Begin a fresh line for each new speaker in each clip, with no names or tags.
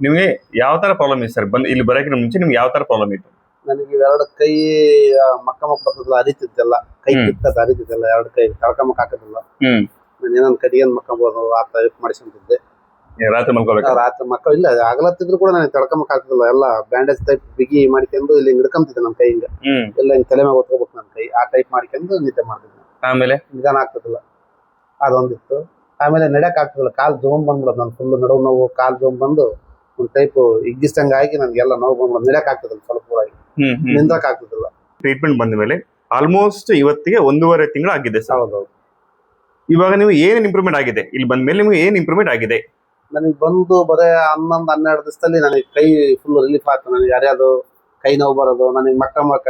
ನಿಮಗೆ ಯಾವ ತರ ಪ್ರಾಬ್ಲಮ್ ಇದೆ ಸರ್ ಬಂದ್ ಇಲ್ಲಿ ಬರೋಕ್ಕಿಂತ ಮುಂಚೆ ನಿಮ್ಗೆ ಯಾವ ತರ ಪ್ರಾಬ್ಲಮ್ ಇತ್ತು?
ನನಗೆ ಇವೆರಡು ಕೈ ಮಕ್ಕ ಮಕ್ಕ ಬರ್ತದಲ್ಲ ಅರಿತಿದ್ದೆಲ್ಲ ಕೈ. ಕಿತ್ತದ ಅರಿತಿದ್ದೆಲ್ಲ ಎರಡು ಕೈ ತಳ್ಕೊಂಬಕ್ ಹಾಕದಿಲ್ಲ.
ಹ್ಮ್.
ನಾನು ಏನೊಂದು ಕಡಿಗೆ ಮಕ್ಕಬೋದು ಆ ಟೈಪ್ ಮಾಡಿಸ್ಕೊಂತಿದ್ದೆ.
ಏ, ರಾತ್ರಿ ಮಲ್ಕೋಬೇಕು?
ರಾತ್ರಿ ಮಕ್ಕ ಇಲ್ಲ ಆಗಲತ್ತಿದ್ರು ಕೂಡ ನನಗೆ ತಳ್ಕೊಂಬಕ್ ಹಾಕದಿಲ್ಲ. ಎಲ್ಲ ಬ್ಯಾಂಡೇಜ್ ಟೈಪ್ ಬಿಗಿ ಮಾಡ್ಕೊಂಡು ಇಲ್ಲಿ ಹಿಡ್ಕೊಂತಿದ್ದೆ ನನ್ನ ಕೈಯಿಂದ.
ಹ್ಮ್.
ಎಲ್ಲ ಹಿಂಗ್ ತಲೆ ಮೇಲೆ ಒತ್ಕೋಬೇಕು ನನ್ನ ಕೈ. ಆ ಟೈಪ್ ಮಾಡ್ಕೊಂಡು ನಿದ್ದೆ ಮಾಡ್ತಿದ್ದೆ.
ಆಮೇಲೆ?
ನಿಧಾನ ಆಗ್ತದಿಲ್ಲ. ಅದೊಂದಿತ್ತು. ಆಮೇಲೆ ನಡೆಯಕ್ ಆಗ್ತದಿಲ್ಲ ಕಾಲ್ ಜೋಮ್ ಬಂದ್ಬಿಡೋದು ನಾನು ಫುಲ್ ನಡುವು ನೋವು ಕಾಲು ಜೋಮ್ ಬಂದು ಒಂದು ಟೈಪ್ ಇಗ್ಗಿಸ್ತಂಗ ಆಗಿ ನನಗೆಲ್ಲ ನೋವು ಬಂದ್ಬಿಡೋದು. ನಡೆಯಕ್ ಆಗ್ತದಿಲ್ಲ ಸ್ವಲ್ಪ ನಿಂದಕ್ ಆಗ್ತದಲ್ಲ.
ಟ್ರೀಟ್ಮೆಂಟ್ ಬಂದ ಮೇಲೆ ಆಲ್ಮೋಸ್ಟ್ ಇವತ್ತಿಗೆ ಒಂದೂವರೆ ತಿಂಗಳು ಆಗಿದೆ ಸರ್.
ಹೌದೌದು.
ಇವಾಗ ನೀವು ಏನೇನು ಇಂಪ್ರೂವ್ಮೆಂಟ್ ಆಗಿದೆ? ಇಲ್ಲಿ ಬಂದ ಮೇಲೆ ನಿಮ್ಗೆ ಏನ್ ಇಂಪ್ರೂವ್ಮೆಂಟ್ ಆಗಿದೆ?
ನನಗೆ ಬಂದು ಬರೇ ಹನ್ನೊಂದು ಹನ್ನೆರಡು ದಿವಸದಲ್ಲಿ ನನಗೆ ಕೈ ಫುಲ್ ರಿಲೀಫ್ ಆಗ್ತದೆ. ನನಗೆ ಯಾರ್ಯಾವುದು ಕೈ ನೋವು ಬರೋದು ನನಗೆ ಮಕ್ಕ ಮಕ್ಕ.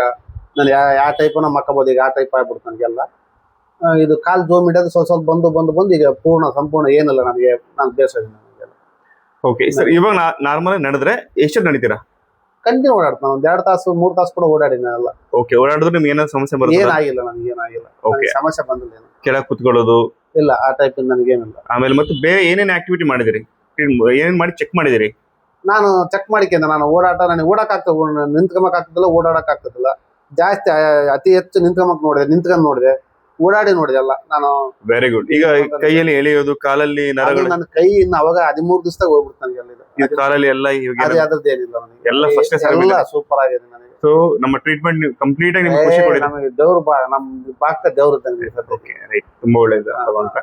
ನಾನು ಯಾ ಯಾವ ಟೈಪನ ಮಕ್ಕಬೋದು ಈಗ ಆ ಟೈಪ್ ಆಗ್ಬಿಡ್ತು ನನಗೆಲ್ಲ. ಇದು ಕಾಲು ಜೋಮ್ ಹಿಡಿಯೋದು ಸ್ವಲ್ಪ ಸ್ವಲ್ಪ ಬಂದು ಬಂದು ಬಂದು ಈಗ ಪೂರ್ಣ ಸಂಪೂರ್ಣ ಏನಿಲ್ಲ ನನಗೆ ನಾನು ಬೇಸರ
ಓಕೆ ಸರ್ ಇವಾಗ ನಾರ್ಮಲ್ ನಡೆದ್ರೆ ಎಷ್ಟು ನಡೀತೀರಾ?
ಕಂಟಿನ್ಯೂ ಓಡಾಡ್ತಾನೆ ಒಂದ್ ಎರಡು ತಾಸು ಮೂರು ತಾಸು ಕೂಡ ಓಡಾಡಿ ನಾನೆಲ್ಲ
ಓಕೆ ಓಡಾಡಿದ್ರೆ ನಿಮ್ಗೆ ಏನಾದ್ರು ಸಮಸ್ಯೆ ಬರುತ್ತೆ
ಏನಾಗಿಲ್ಲ ನನಗೆ ಏನಾಗಿಲ್ಲ.
ಓಕೆ
ಸಮಸ್ಯೆ ಬಂದಿಲ್ಲ ಏನು.
ಕೆಳಗೆ ಕುತ್ಕೊಳ್ಳೋದು?
ಇಲ್ಲ ಆ ಟೈಪ್ ನನಗೇನಿಲ್ಲ
ಆಮೇಲೆ ಮತ್ತೆ ಬೇರೆ ಏನೇನು ಆಕ್ಟಿವಿಟಿ ಮಾಡಿದಿರಿ? ಏನೇನ್ ಮಾಡಿ ಚೆಕ್ ಮಾಡಿದಿರಿ?
ನಾನು ಚೆಕ್ ಮಾಡಿಕೊಂಡೆ ನಾನು ಓಡಾಟ ನನಗೆ ಓಡಾಕ್ ಆಗ್ತದೆ. ನಿಂತ್ಕೊಂಬಕ್ ಆಗ್ತದಿಲ್ಲ ಓಡಾಡಕ್ ಆಗ್ತದಿಲ್ಲ. ಜಾಸ್ತಿ ಅತಿ ಹೆಚ್ಚು ನಿಂತ್ಕೊಂಬಕ್ ನೋಡಿದೆ ನಿಂತ್ಕೊಂಡ್ ನೋಡಿದೆ. ಓಡಾಡಿ ನೋಡಿದೆ ಅಲ್ಲ. ನಾನು
ವೆರಿ ಗುಡ್ ಈಗ ಕೈಯಲ್ಲಿ ಎಳೆಯೋದು ಕಾಲಲ್ಲಿ
ಅದು
ನರಗಳು.
ನನ್ನ ಕೈ ಇನ್ನು ಅವಾಗ ಹದಿಮೂರು ದಿವಸದಾಗ ಹೋಗ್ಬಿಡ್ತು ನನಗೆ ಅಲ್ಲಿ
ಈ ಕಾಲಲ್ಲಿ ಎಲ್ಲ ಇವಾಗ
ಅದ್ರದ್ದು ಏನಿಲ್ಲ ನನಗೆ.
ಎಲ್ಲ first ಸರಿ
ಎಲ್ಲ ಸೂಪರ್ ಆಗಿದೆ ನನಗೆ.
ಸೊ ನಮ್ಮ ಟ್ರೀಟ್ಮೆಂಟ್ ಕಂಪ್ಲೀಟ್ ಆಗಿ ನಿಮ್ಗೆ ಖುಷಿ
ಏ,
ಕೊಡಿದೆ
ನಮಗೆ ದೇವ್ರು ಬಾ ನಮ್ ಬಾಕ ದೇವ್ರು ಇದ್ದಂಗೆ ಸದ್ಯಕ್ಕೆ.
ಓಕೆ ರೈಟ್ ತುಂಬಾ ಒಳ್ಳೇದು ಅಂತ.